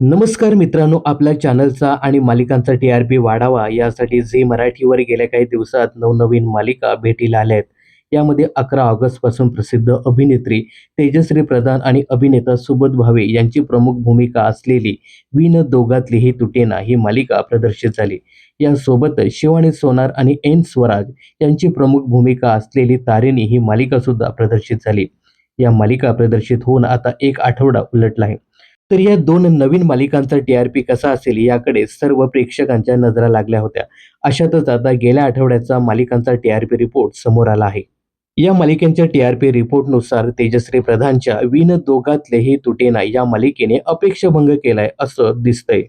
नमस्कार मित्रांनो आपल्या चॅनलचा आणि मालिकांचा टी आर पी वाढावा यासाठी झी मराठीवर गेल्या काही दिवसात नवनवीन मालिका भेटीला आल्या आहेत. यामध्ये अकरा ऑगस्टपासून प्रसिद्ध अभिनेत्री तेजश्री प्रधान आणि अभिनेता सुबोध भावे यांची प्रमुख भूमिका असलेली विन दोघातलीही तुटेना ही मालिका प्रदर्शित झाली. यासोबतच शिवानी सोनार आणि एन स्वराज यांची प्रमुख भूमिका असलेली तारिणी ही मालिका सुद्धा प्रदर्शित झाली. या मालिका प्रदर्शित होऊन आता एक आठवडा उलटला आहे. तर या दोन नवीन मालिकांचा टी आर पी कसा असेल याकडे सर्व प्रेक्षकांच्या नजरा लागल्या होत्या. अशातच आता गेल्या आठवड्याचा मालिकांचा टी आर पी रिपोर्ट समोर आला आहे. या मालिकेच्या टी आर पी रिपोर्टनुसार तेजश्री प्रधानच्या विन दोघातलेही तुटेना या मालिकेने अपेक्षाभंग केलाय असं दिसतंय.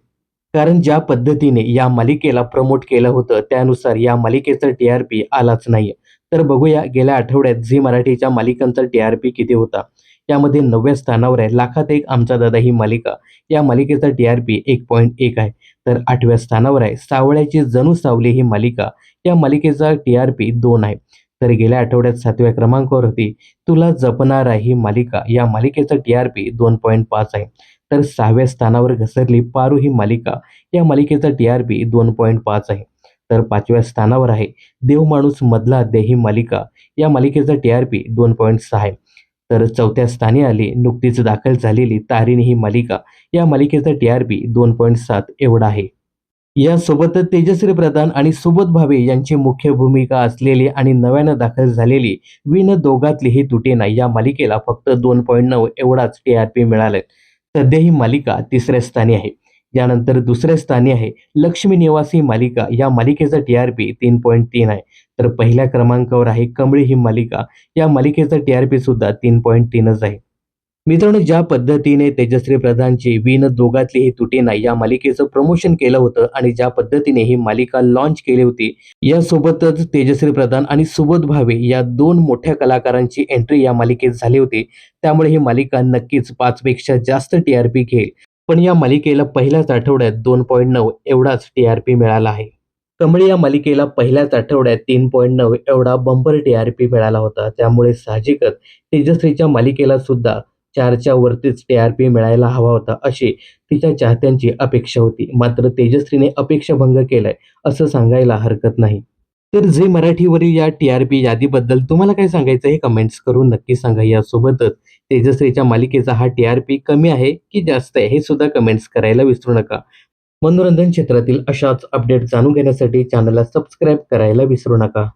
कारण ज्या पद्धतीने या मालिकेला प्रमोट केलं होतं त्यानुसार या मालिकेचा टी आर पी आलाच नाही तर बघूया गेल्या आठवड्यात झी मराठीच्या मालिकांचा टी आर पी किती होता. यामध्ये नवव्या स्थानावर आहे. लाखात एक आमचा दादा ही मालिका. या मालिकेचा टी आर पी एक पॉईंट एक आहे. तर आठव्या स्थानावर आहे. सावळ्याची जणू सावली ही मालिका. या मालिकेचा टी आर पी दोन आहे. तर गेल्या आठवड्यात सातव्या क्रमांकावर होती. तुला जपणार आहे ही मालिका. या मालिकेचा टी आर पी दोन पॉईंट पाच आहे. तर सहाव्या स्थानावर घसरली पारू ही मालिका. या मालिकेचा टी आर पी दोन पॉईंट पाच आहे. तर पाचव्या स्थानावर आहे. देव माणूस मधला अध्याय ही मालिका. या मालिकेचा टी आर पी दोन पॉईंट सहा आहे. तर चौथ्या स्थानी आली. नुकतीच दाखल झालेली तारिणी ही मालिका. या मालिकेचा टी आर पी दोन पॉईंट सात एवढा आहे. यासोबतच तेजश्री प्रधान आणि सुबोध भावे यांची मुख्य भूमिका असलेली आणि नव्यानं दाखल झालेली विन दोघातली ही तुटेना या मालिकेला फक्त दोन पॉईंट नऊ एवढाच टी आर पी मिळालाय सध्या ही मालिका तिसऱ्या स्थानी आहे. यानंतर दुसऱ्या स्थानी आहे. लक्ष्मी निवासी मालिका. या मालिकेचा टी आर पी तीन पॉईंट तीन आहे. तर पहिल्या क्रमांकावर आहे कमळी ही मालिका. या मालिकेचा टी आर पी सुद्धा तीन पॉईंट तीनच आहे. मित्रांनो ज्या पद्धतीने तेजश्री प्रधानची विन दोघातली ही तुटेना या मालिकेचं प्रमोशन केलं होतं आणि ज्या पद्धतीने ही मालिका लॉन्च केली होती यासोबतच तेजश्री प्रधान आणि सुबोध भावे या दोन मोठ्या कलाकारांची एंट्री या मालिकेत झाली होती. त्यामुळे ही मालिका नक्कीच पाचपेक्षा जास्त टी आर पी घेईल. पण या मालिकेला पहिल्याच आठवड्यात दोन पॉईंट नऊ एवढाच टी आर पी मिळाला आहे. कमळी या मालिकेला पहिल्याच आठवड्यात तीन पॉईंट नऊ एवढा बंपर टी आर पी मिळाला होता. त्यामुळे साहजिकच तेजश्रीच्या मालिकेला सुद्धा चारच्या वरतीच टी आर पी मिळायला हवा होता अशी तिच्या चाहत्यांची अपेक्षा होती. मात्र तेजश्रीने अपेक्षाभंग केलाय असं सांगायला हरकत नाही. तर जे मराठीवरील या टी आर पी यादीबद्दल तुम्हाला काय सांगायचं हे कमेंट्स करून नक्की सांगा. यासोबतच तेजश्रीच्या मालिकेचा हा टी आर पी कमी आहे की जास्त आहे हे सुद्धा कमेंट्स करायला विसरू नका. मनोरंजन क्षेत्रातील अशाच अपडेट जाणून घेण्यासाठी चॅनलला सबस्क्राईब करायला विसरू नका.